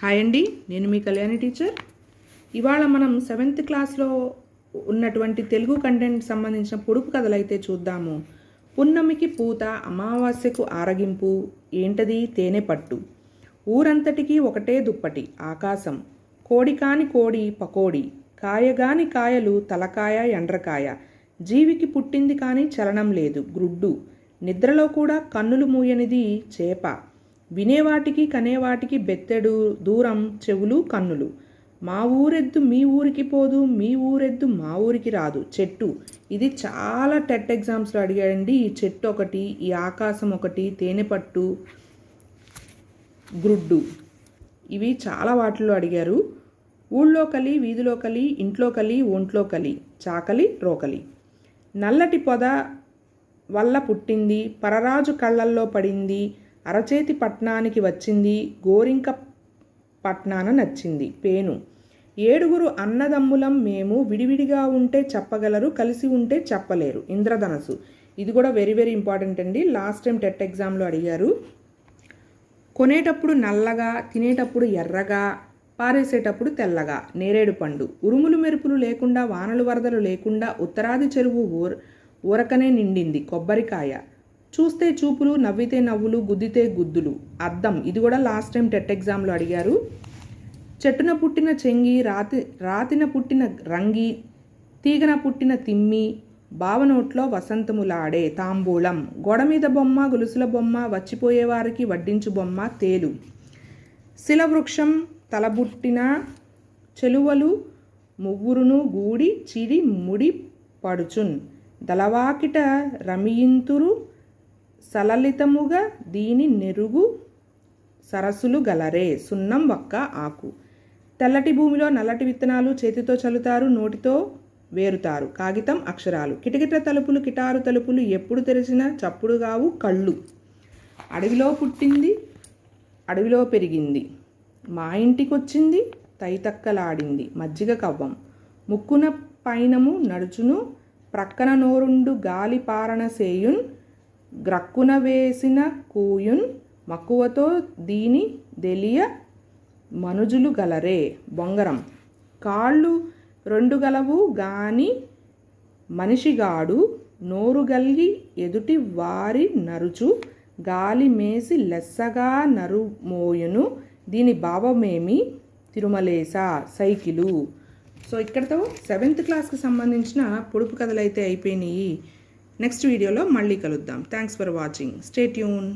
Hi అండి నేను మీ Kalyani teacher. ఇవాళ మనం సెవెంత్ క్లాస్లో ఉన్నటువంటి తెలుగు కంటెంట్ సంబంధించిన పొడుపు కథలు అయితే చూద్దాము. పున్నమికి పూత అమావాస్యకు ఆరగింపు ఏంటది? తేనె పట్టు. ఊరంతటికీ ఒకటే దుప్పటి ఆకాశం. కోడి కాని కోడి పకోడి. కాయగాని కాయలు తలకాయ ఎండ్రకాయ. జీవికి పుట్టింది కానీ చలనం లేదు గ్రుడ్డు. నిద్రలో కూడా కన్నులు మూయనిది చేప. వినేవాటికి కనేవాటికి బెత్తెడు దూరం చెవులు కన్నులు. మా ఊరెద్దు మీ ఊరికి పోదు మీ ఊరెద్దు మా ఊరికి రాదు. చెట్టు. ఇది చాలా టెట్ ఎగ్జామ్స్లో అడిగాడండి. ఈ చెట్టు ఒకటి ఈ ఆకాశం ఒకటి తేనెపట్టు గ్రుడ్డు. ఇవి చాలా వాటిల్లో అడిగారు. ఊళ్ళో కలి వీధిలో కలి ఇంట్లో కలి ఒంట్లో కలి చాకలి రోకలి. నల్లటి పొద వల్ల పుట్టింది పరరాజు కళ్ళల్లో పడింది అరచేతి పట్నానికి వచ్చింది గోరింక పట్నాన నచ్చింది. పేను. ఏడుగురు అన్నదమ్ములం మేము విడివిడిగా ఉంటే చెప్పగలరు కలిసి ఉంటే చెప్పలేరు. ఇంద్రధనసు ఇది కూడా వెరీ వెరీ ఇంపార్టెంట్ అండి. లాస్ట్ టైం టెట్ ఎగ్జామ్లో అడిగారు. కొనేటప్పుడు నల్లగా తినేటప్పుడు ఎర్రగా పారేసేటప్పుడు తెల్లగా నేరేడు పండు. ఉరుములు మెరుపులు లేకుండా వానలు వరదలు లేకుండా ఉత్తరాది చెరువు ఊర ఊరకనే నిండింది. కొబ్బరికాయ. చూస్తే చూపులు నవ్వితే నవ్వులు గుద్దితే గుద్దులు. అద్దం. ఇది కూడా లాస్ట్ టైం టెట్ ఎగ్జామ్లో అడిగారు. చెట్టున పుట్టిన చెంగి రాతి రాతిన పుట్టిన రంగి తీగన పుట్టిన తిమ్మి బావనోట్లో వసంతములాడే తాంబూలం. గోడ మీద బొమ్మ గొలుసుల బొమ్మ వచ్చిపోయేవారికి వడ్డించు బొమ్మ తేలు. శిలవృక్షం తలబుట్టిన చెలువలు ముగ్గురును గూడి చిడి ముడి పడుచున్. దళవాకిట రమియింతురు సలలితముగా దీని నెరుగు సరస్సులు గలరే. సున్నం వక్క ఆకు. తెల్లటి భూమిలో నల్లటి విత్తనాలు చేతితో చల్లుతారు నోటితో వేరుతారు. కాగితం అక్షరాలు. కిటకిట తలుపులు కిటారు తలుపులు ఎప్పుడు తెరిచినా చప్పుడు కావు కళ్ళు. అడవిలో పుట్టింది అడవిలో పెరిగింది. మా ఇంటికొచ్చింది తైతక్కలాడింది. మజ్జిగ కవ్వం. ముక్కున పైనము నడుచును ప్రక్కన నోరుండు గాలి పారణ సేయున్ గ్రక్కున వేసిన కూయున్ మక్కువతో దీని దెలియ మనుజులు గలరే. బొంగరం. కాళ్ళు రెండు గలవు గాని మనిషిగాడు నోరు గల్గి ఎదుటి వారి నరుచు గాలి మేసి లెస్సగా నరుమోయును దీని భావమేమి? తిరుమలేస సైకిలు. సో ఇక్కడతో సెవెంత్ క్లాస్కి సంబంధించిన పొడుపు కథలు అయితే అయిపోయినాయి. నెక్స్ట్ వీడియోలో మళ్ళీ కలుద్దాం. Thanks for watching stay tune